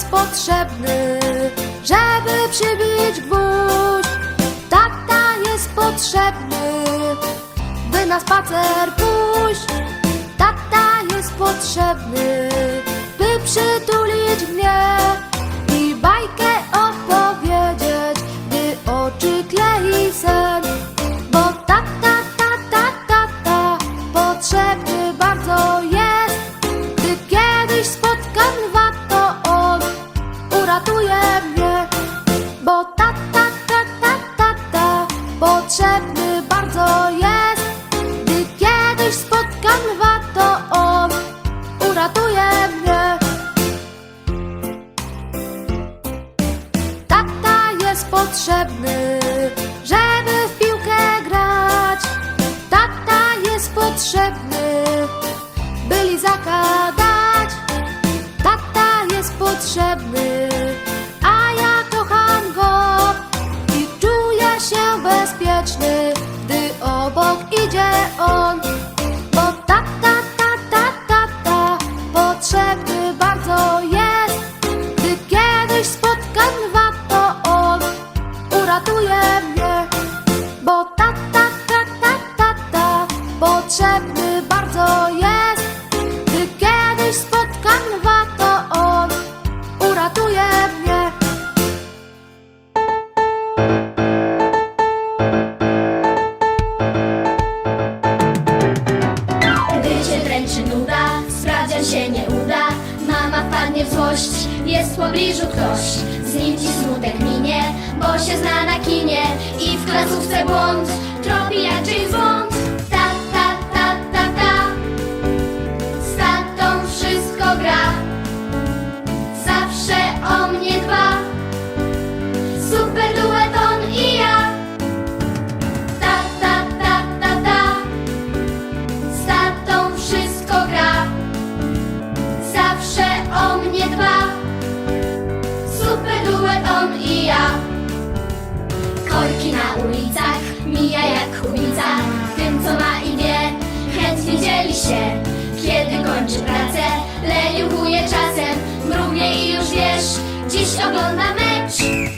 jest potrzebny, żeby przybić gwóźdź. Tata jest potrzebny, by na spacer pójść. Tata jest potrzebny, by przytulić mnie potrzebny bardzo jest. Gdy kiedyś spotkam lwa, to on uratuje mnie. Tata jest potrzebny, żeby w piłkę grać. Tata jest potrzebny, by lizaka. Tata jest potrzebny, potrzebny bardzo jest. Gdy kiedyś spotkam lwa, to on uratuje mnie. Gdy cię dręczy nuda, sprawdzian się nie uda Mama wpadnie w złość, jest w pobliżu ktoś Z nim ci smutek minie, bo się zna na kinie I w klasówce błąd, ja Korki na ulicach Mija jak kubica Tym co ma i wie. Chętnie dzieli się. Kiedy kończy pracę Leniuchuje czasem. Mrugnie i już wiesz Dziś ogląda mecz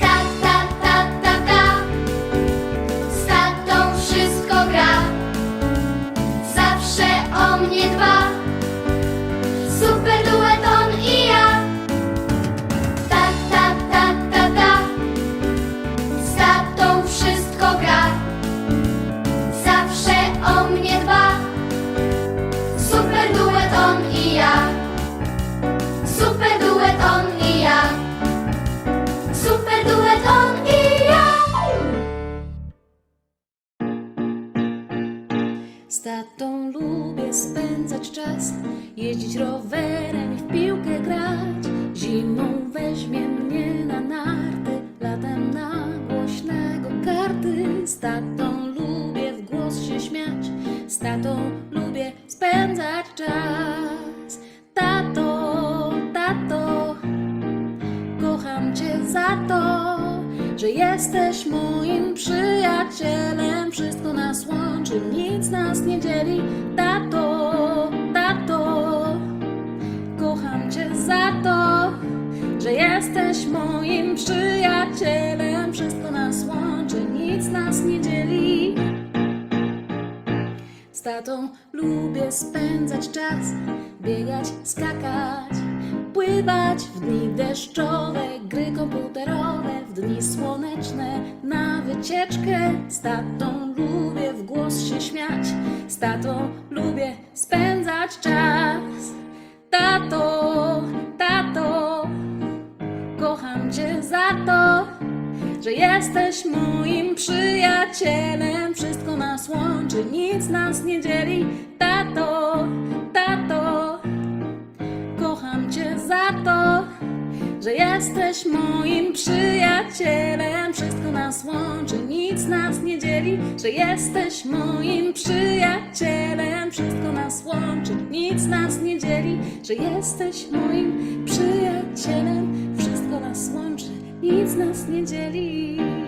Z tatą lubię spędzać czas, jeździć rowerem i w piłkę grać. Zimą weźmie mnie na narty, latem na głośnego karty. Z tatą lubię w głos się śmiać, z tatą lubię spędzać czas. Tato, tato, kocham cię za to, że jesteś moim przyjacielem. Wszystko nas nic nas nie dzieli. Tato, tato, kocham cię za to, że jesteś moim przyjacielem. Wszystko nas łączy, nic nas nie dzieli. Z tatą lubię spędzać czas, biegać, skakać, pływać w dni deszczowe, gry komputerowe, w dni słoneczne, na wycieczkę. Z tatą lubię w głos się śmiać, z tatą lubię spędzać czas. Tato, tato, kocham cię za to, że jesteś moim przyjacielem. Wszystko nas łączy, nic nas nie dzieli. Tato, tato, że jesteś moim przyjacielem. Wszystko nas łączy, nic nas nie dzieli, że jesteś moim przyjacielem. Wszystko nas łączy, nic nas nie dzieli, że jesteś moim przyjacielem. Wszystko nas łączy, nic nas nie dzieli.